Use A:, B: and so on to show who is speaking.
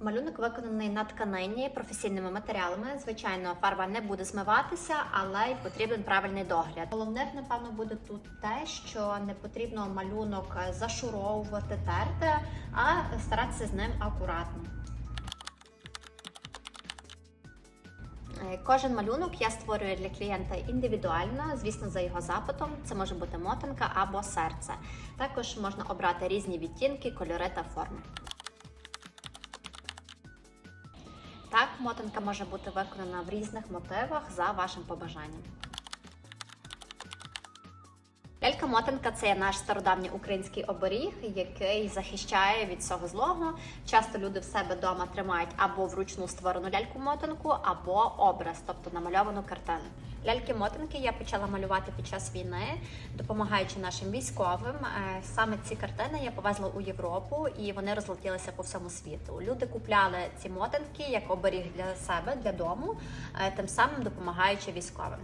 A: Малюнок виконаний на тканині професійними матеріалами. Звичайно, фарба не буде змиватися, але й потрібен правильний догляд. Головне, напевно, буде тут те, що не потрібно малюнок зашуровувати, терти, а старатися з ним акуратно. Е, Кожен малюнок я створюю для клієнта індивідуально, звісно, за його запитом. Це може бути мотанка або серце. Також можна обрати різні відтінки, кольори та форми. Так, мотанка може бути виконана в різних мотивах за вашим побажанням. Лялька-мотанка це наш стародавній український оберіг, який захищає від всього злого. Часто люди в себе вдома тримають або вручну створену ляльку-мотанку, або образ, тобто намальовану картину. Ляльки-мотанки я почала малювати під час війни, допомагаючи нашим військовим. Е, Саме ці картини я повезла у Європу і вони розлетілися по всьому світу. Люди купляли ці мотанки як оберіг для себе, для дому, е, тим самим допомагаючи військовим.